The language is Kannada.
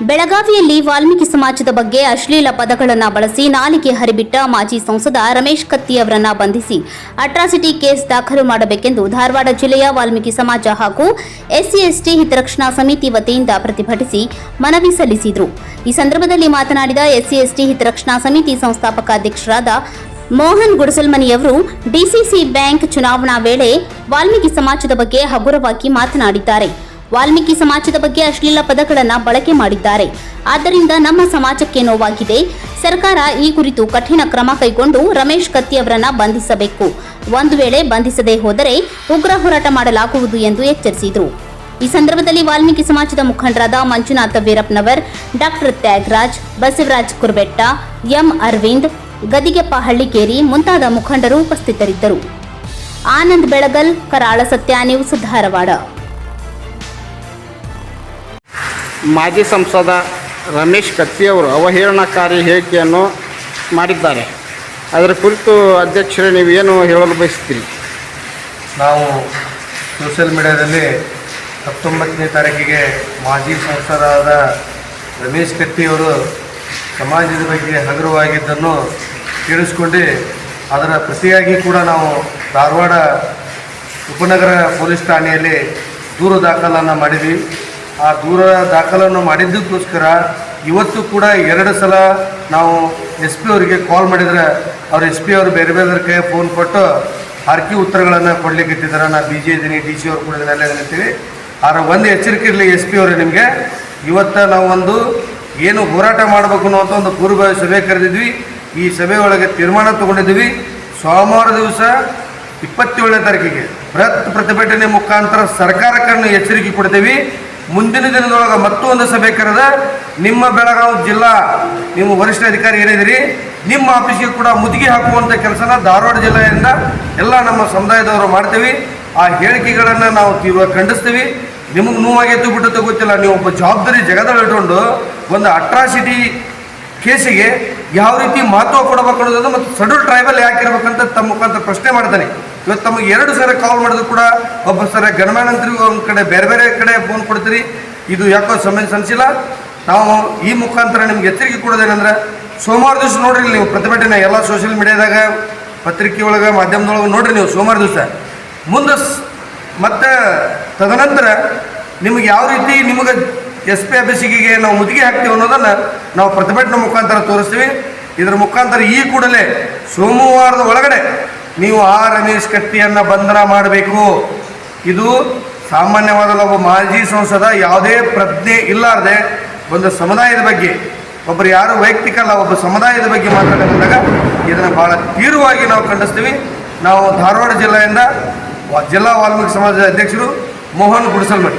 ಬೆಳಗಾವಿಯಲ್ಲಿ ವಾಲ್ಮೀಕಿ ಸಮಾಜದ ಬಗ್ಗೆ ಅಶ್ಲೀಲ ಪದಗಳನ್ನು ಬಳಸಿ ನಾಲಿಗೆ ಹರಿಬಿಟ್ಟ ಮಾಜಿ ಸಂಸದ ರಮೇಶ್ ಕತ್ತಿ ಅವರನ್ನ ಬಂಧಿಸಿ ಅಟ್ರಾಸಿಟಿ ಕೇಸ್ ದಾಖಲು ಮಾಡಬೇಕೆಂದು ಧಾರವಾಡ ಜಿಲ್ಲೆಯ ವಾಲ್ಮೀಕಿ ಸಮಾಜ ಹಾಗೂ ಎಸ್ಸಿ ಎಸ್ಟಿ ಹಿತರಕ್ಷಣಾ ಸಮಿತಿ ವತಿಯಿಂದ ಪ್ರತಿಭಟಿಸಿ ಮನವಿ ಸಲ್ಲಿಸಿದರು. ಈ ಸಂದರ್ಭದಲ್ಲಿ ಮಾತನಾಡಿದ ಎಸ್ಸಿ ಎಸ್ಟಿ ಹಿತರಕ್ಷಣಾ ಸಮಿತಿ ಸಂಸ್ಥಾಪಕ ಅಧ್ಯಕ್ಷರಾದ ಮೋಹನ್ ಗುಡಸಲ್ಮನಿಯವರು ಡಿಸಿಸಿ ಬ್ಯಾಂಕ್ ಚುನಾವಣಾ ವೇಳೆ ವಾಲ್ಮೀಕಿ ಸಮಾಜದ ಬಗ್ಗೆ ಹಗುರವಾಗಿ ಮಾತನಾಡಿದ್ದಾರೆ. ವಾಲ್ಮೀಕಿ ಸಮಾಜದ ಬಗ್ಗೆ ಅಶ್ಲೀಲ ಪದಗಳನ್ನು ಬಳಕೆ ಮಾಡಿದ್ದಾರೆ. ಆದ್ದರಿಂದ ನಮ್ಮ ಸಮಾಜಕ್ಕೆ ನೋವಾಗಿದೆ. ಸರ್ಕಾರ ಈ ಕುರಿತು ಕಠಿಣ ಕ್ರಮ ಕೈಗೊಂಡು ರಮೇಶ್ ಕತ್ತಿ ಅವರನ್ನ ಬಂಧಿಸಬೇಕು. ಒಂದು ವೇಳೆ ಬಂಧಿಸದೆ ಹೋದರೆ ಉಗ್ರ ಹೋರಾಟ ಮಾಡಲಾಗುವುದು ಎಂದು ಎಚ್ಚರಿಸಿದರು. ಈ ಸಂದರ್ಭದಲ್ಲಿ ವಾಲ್ಮೀಕಿ ಸಮಾಜದ ಮುಖಂಡರಾದ ಮಂಜುನಾಥ ವೀರಪ್ಪನವರ್, ಡಾಕ್ಟರ್ ತ್ಯಾಗರಾಜ್, ಬಸವರಾಜ್ ಕುರ್ಬೆಟ್ಟ, ಎಂ ಅರವಿಂದ್, ಗದಿಗೆಪ್ಪ ಹಳ್ಳಿಕೇರಿ ಮುಂತಾದ ಮುಖಂಡರು ಉಪಸ್ಥಿತರಿದ್ದರು. ಆನಂದ್ ಬೆಳಗಲ್, ಕರಾಳ ಸತ್ಯ ನ್ಯೂಸ್ ಧಾರವಾಡ. ಮಾಜಿ ಸಂಸದ ರಮೇಶ್ ಕತ್ತಿಯವರು ಅವಹೇಳನಕಾರಿ ಹೇಳಿಕೆಯನ್ನು ಮಾಡಿದ್ದಾರೆ. ಅದರ ಕುರಿತು ಅಧ್ಯಕ್ಷರೇ ನೀವೇನು ಹೇಳಲು ಬಯಸ್ತೀರಿ? ನಾವು ಸೋಷಿಯಲ್ ಮೀಡಿಯಾದಲ್ಲಿ ಹತ್ತೊಂಬತ್ತನೇ ತಾರೀಕಿಗೆ ಮಾಜಿ ಸಂಸದರಾದ ರಮೇಶ್ ಕತ್ತಿಯವರು ಸಮಾಜದ ಬಗ್ಗೆ ಹಗುರವಾಗಿದ್ದನ್ನು ಕೇಳಿಸ್ಕೊಂಡು ಅದರ ಪ್ರತಿಯಾಗಿ ಕೂಡ ನಾವು ಧಾರವಾಡ ಉಪನಗರ ಪೊಲೀಸ್ ಠಾಣೆಯಲ್ಲಿ ದೂರು ದಾಖಲನ್ನು ಮಾಡಿದ್ವಿ. ಆ ದೂರ ದಾಖಲನ್ನು ಮಾಡಿದ್ದಕ್ಕೋಸ್ಕರ ಇವತ್ತು ಕೂಡ ಎರಡು ಸಲ ನಾವು ಎಸ್ ಪಿ ಅವರಿಗೆ ಕಾಲ್ ಮಾಡಿದರೆ ಅವ್ರು ಎಸ್ ಪಿ ಅವರು ಬೇರೆ ಬೇರೆ ಕೈ ಫೋನ್ ಕೊಟ್ಟು ಹರಕೆ ಉತ್ತರಗಳನ್ನು ಕೊಡ್ಲಿಕ್ಕೆ ಇಟ್ಟಿದ್ದಾರೆ. ನಾ ಬಿ ಜೆ ಇದ್ದೀನಿ ಡಿ ಸಿ ಅವ್ರು ಕೂಡ ಇದನ್ನೆಲ್ಲ ಹೇಳ್ತೀವಿ ಆದ್ರೆ ಒಂದು ಎಚ್ಚರಿಕೆ ಇರಲಿ ಎಸ್ ಪಿ ಅವರು ನಿಮಗೆ. ಇವತ್ತು ಒಂದು ಏನು ಹೋರಾಟ ಮಾಡಬೇಕು ಅಂತ ಒಂದು ಪೂರ್ವ ಸಭೆ ಕರೆದಿದ್ವಿ. ಈ ಸಭೆ ಒಳಗೆ ತೀರ್ಮಾನ ತಗೊಂಡಿದ್ವಿ. ಸೋಮವಾರ ದಿವಸ ಇಪ್ಪತ್ತೇಳನೇ ತಾರೀಕಿಗೆ ಬೃಹತ್ ಪ್ರತಿಭಟನೆ ಮುಖಾಂತರ ಸರ್ಕಾರಕ್ಕನ್ನು ಎಚ್ಚರಿಕೆ ಕೊಡ್ತೀವಿ. ಮುಂದಿನ ದಿನದೊಳಗೆ ಮತ್ತೊಂದು ಸಭೆ ಕರೆದ ನಿಮ್ಮ ಬೆಳಗಾವಿ ಜಿಲ್ಲಾ ನಿಮ್ಮ ವರಿಷ್ಠ ಅಧಿಕಾರಿ ಏನಿದ್ದೀರಿ, ನಿಮ್ಮ ಆಫೀಸ್ಗೆ ಕೂಡ ಮುದುಗಿ ಹಾಕುವಂಥ ಕೆಲಸನ ಧಾರವಾಡ ಜಿಲ್ಲೆಯಿಂದ ಎಲ್ಲ ನಮ್ಮ ಸಮುದಾಯದವರು ಮಾಡ್ತೀವಿ. ಆ ಹೇಳಿಕೆಗಳನ್ನು ನಾವು ತೀವ್ರ ಖಂಡಿಸ್ತೀವಿ. ನಿಮಗೆ ನೋವಾಗೈತು ಬಿಟ್ಟದ್ದು ಗೊತ್ತಿಲ್ಲ, ನೀವು ಒಬ್ಬ ಜವಾಬ್ದಾರಿ ಜಗದಲ್ಲಿ ಇಟ್ಕೊಂಡು ಒಂದು ಅಟ್ರಾಸಿಟಿ ಕೇಸಿಗೆ ಯಾವ ರೀತಿ ಮಹತ್ವ ಕೊಡಬೇಕು ಅನ್ನೋದನ್ನು ಮತ್ತು ಸಡೂಲ್ ಟ್ರೈಬಲ್ ಯಾಕೆ ಇರ್ಬೇಕಂತ ತಮ್ಮ ಮುಖಾಂತರ ಪ್ರಶ್ನೆ ಮಾಡ್ತಾನೆ. ಇವತ್ತು ತಮಗೆ ಎರಡು ಸಲ ಕಾಲ್ ಮಾಡಿದ್ರು ಕೂಡ. ಒಬ್ಬ ಸರ ಗಣಮಾನಂತರಿಗೂ ಒಂದು ಕಡೆ ಬೇರೆ ಬೇರೆ ಕಡೆ ಫೋನ್ ಕೊಡ್ತೀರಿ. ಇದು ಯಾಕೋ ಸಮಯ ಅನಿಸಿಲ್ಲ ನಾವು ಈ ಮುಖಾಂತರ ನಿಮ್ಗೆ ಎಚ್ಚರಿಕೆ ಕೊಡೋದೇನಂದ್ರೆ, ಸೋಮವಾರ ದಿವಸ ನೋಡ್ರಿ ನೀವು ಪ್ರತಿಭಟನೆ ಎಲ್ಲ ಸೋಷಿಯಲ್ ಮೀಡಿಯಾದಾಗ ಪತ್ರಿಕೆ ಒಳಗೆ, ಮಾಧ್ಯಮದೊಳಗೆ ನೋಡ್ರಿ ನೀವು ಸೋಮವಾರ ದಿವಸ. ಮುಂದೆ ಮತ್ತೆ ತದನಂತರ ನಿಮಗೆ ಯಾವ ರೀತಿ ನಿಮಗೆ ಎಸ್ ಪಿ ಅಭಿಷೇಕಿಗೆ ನಾವು ಮುದುಗಿ ಹಾಕ್ತೀವಿ ಅನ್ನೋದನ್ನು ನಾವು ಪ್ರತಿಭಟನೆ ಮುಖಾಂತರ ತೋರಿಸ್ತೀವಿ. ಇದರ ಮುಖಾಂತರ ಈ ಕೂಡಲೇ ಸೋಮವಾರದ ಒಳಗಡೆ ನೀವು ಆ ರಮೇಶ್ ಕತ್ತಿಯನ್ನು ಬಂಧನ ಮಾಡಬೇಕು. ಇದು ಸಾಮಾನ್ಯವಾದ ಒಬ್ಬ ಮಾಜಿ ಸಂಸದ ಯಾವುದೇ ಪ್ರಜ್ಞೆ ಇಲ್ಲಾರದೆ ಒಂದು ಸಮುದಾಯದ ಬಗ್ಗೆ ಒಬ್ಬರು ಯಾರು ವೈಯಕ್ತಿಕ ಅಲ್ಲ ಒಬ್ಬ ಸಮುದಾಯದ ಬಗ್ಗೆ ಮಾತಾಡಬೇಕಾದಾಗ ಇದನ್ನು ಭಾಳ ತೀವ್ರವಾಗಿ ನಾವು ಖಂಡಿಸ್ತೀವಿ. ನಾವು ಧಾರವಾಡ ಜಿಲ್ಲೆಯಿಂದ ಜಿಲ್ಲಾ ವಾಲ್ಮೀಕಿ ಸಮಾಜದ ಅಧ್ಯಕ್ಷರು ಮೋಹನ್ ಗುಡಿಸಲ್ಮಠ್.